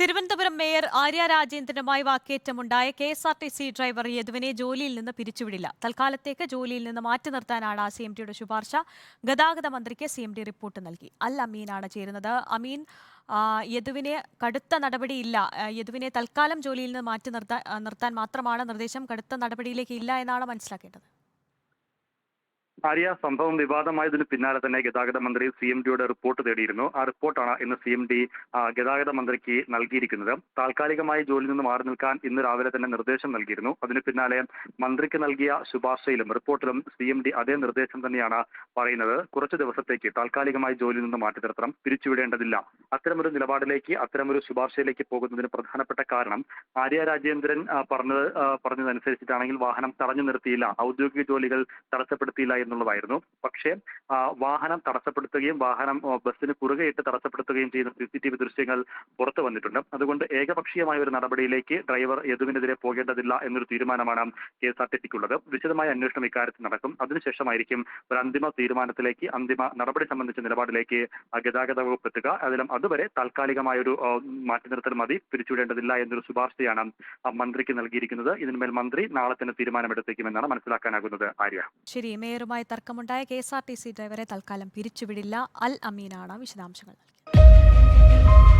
Thiruvananthapuram mayor Arya രാജേന്ദ്രനുമായി വാക്കേറ്റമുണ്ടായ K S R T C driver യദുവിനെ ജോലിയിൽ നിന്ന് പിരിച്ചുവിടില്ല. തൽക്കാലത്തേക്ക് ജോലിയിൽ നിന്ന് മാറ്റി നിർത്താനാണ് സി എം ടിയുടെ ശുപാർശ. ഗതാഗത മന്ത്രിക്ക് സി എം ടി റിപ്പോർട്ട് നൽകി. അൽ അമീനാണ് ചേരുന്നത്. അമീൻ യദുവിനെ കടുത്ത നടപടിയില്ല. യദുവിനെ തൽക്കാലം ജോലിയിൽ നിന്ന് മാറ്റി നിർത്താൻ നിർത്താൻ മാത്രമാണ് നിർദ്ദേശം. കടുത്ത നടപടിയിലേക്ക് ഇല്ല എന്നാണ് മനസ്സിലാക്കേണ്ടത്. ആര്യ സംഭവം വിവാദമായതിന് പിന്നാലെ തന്നെ ഗതാഗത മന്ത്രി സി എം ഡിയുടെ റിപ്പോർട്ട് തേടിയിരുന്നു. ആ റിപ്പോർട്ടാണ് ഇന്ന് സി എം ഡി ഗതാഗത മന്ത്രിക്ക് നൽകിയിരിക്കുന്നത്. താൽക്കാലികമായി ജോലിയിൽ നിന്ന് മാറി നിൽക്കാൻ ഇന്ന് രാവിലെ തന്നെ നിർദ്ദേശം നൽകിയിരുന്നു. അതിന് പിന്നാലെ മന്ത്രിക്ക് നൽകിയ ശുപാർശയിലും റിപ്പോർട്ടിലും സി എം ഡി അതേ നിർദ്ദേശം തന്നെയാണ് പറയുന്നത്. കുറച്ച് ദിവസത്തേക്ക് താൽക്കാലികമായി ജോലിയിൽ നിന്ന് മാറ്റി നിർത്തണം. പിരിച്ചുവിടേണ്ടതില്ല. അത്തരമൊരു നിലപാടിലേക്ക് അത്തരമൊരു ശുപാർശയിലേക്ക് പോകുന്നതിന് പ്രധാനപ്പെട്ട കാരണം ആര്യ രാജേന്ദ്രൻ പറഞ്ഞത് പറഞ്ഞതനുസരിച്ചിട്ടാണെങ്കിൽ വാഹനം തടഞ്ഞു നിർത്തിയില്ല ഔദ്യോഗിക ജോലികൾ തടസ്സപ്പെടുത്തിയില്ല എന്നുള്ളതായിരുന്നു. പക്ഷേ വാഹനം തടസ്സപ്പെടുത്തുകയും വാഹനം ബസ്സിന് കുറുകെയിട്ട് തടസ്സപ്പെടുത്തുകയും ചെയ്യുന്ന സി സി ടി വി ദൃശ്യങ്ങൾ പുറത്തു വന്നിട്ടുണ്ട്. അതുകൊണ്ട് ഏകപക്ഷീയമായ ഒരു നടപടിയിലേക്ക് ഡ്രൈവർ യദുവിനെതിരെ പോകേണ്ടതില്ല എന്നൊരു തീരുമാനമാണ് കെ എസ് ആർ ടി സിക്കുള്ളത്. വിശദമായ അന്വേഷണം ഇക്കാര്യത്തിൽ നടക്കും. അതിനുശേഷമായിരിക്കും ഒരു അന്തിമ തീരുമാനത്തിലേക്ക് അന്തിമ നടപടി സംബന്ധിച്ച നിലപാടിലേക്ക് ഗതാഗത വകുപ്പ് എത്തുക. അതിലും അതുവരെ താൽക്കാലികമായ ഒരു മാറ്റി നിർത്തൽ മതി പിരിച്ചുവിടേണ്ടതില്ല എന്നൊരു ശുപാർശയാണ് മന്ത്രിക്ക് നൽകിയിരിക്കുന്നത്. ഇതിന്മേൽ മന്ത്രി നാളെ തന്നെ തീരുമാനമെടുത്തേക്കുമെന്നാണ് മനസ്സിലാക്കാനാകുന്നത് ആര്യ. ശരി മേയറുമായി തർക്കമുണ്ടായ K S R T C ഡ്രൈവറെ തൽക്കാലം പിരിച്ചുവിടില്ല. അൽ അമീനാണ് വിശദാംശങ്ങൾ നൽകിയത്.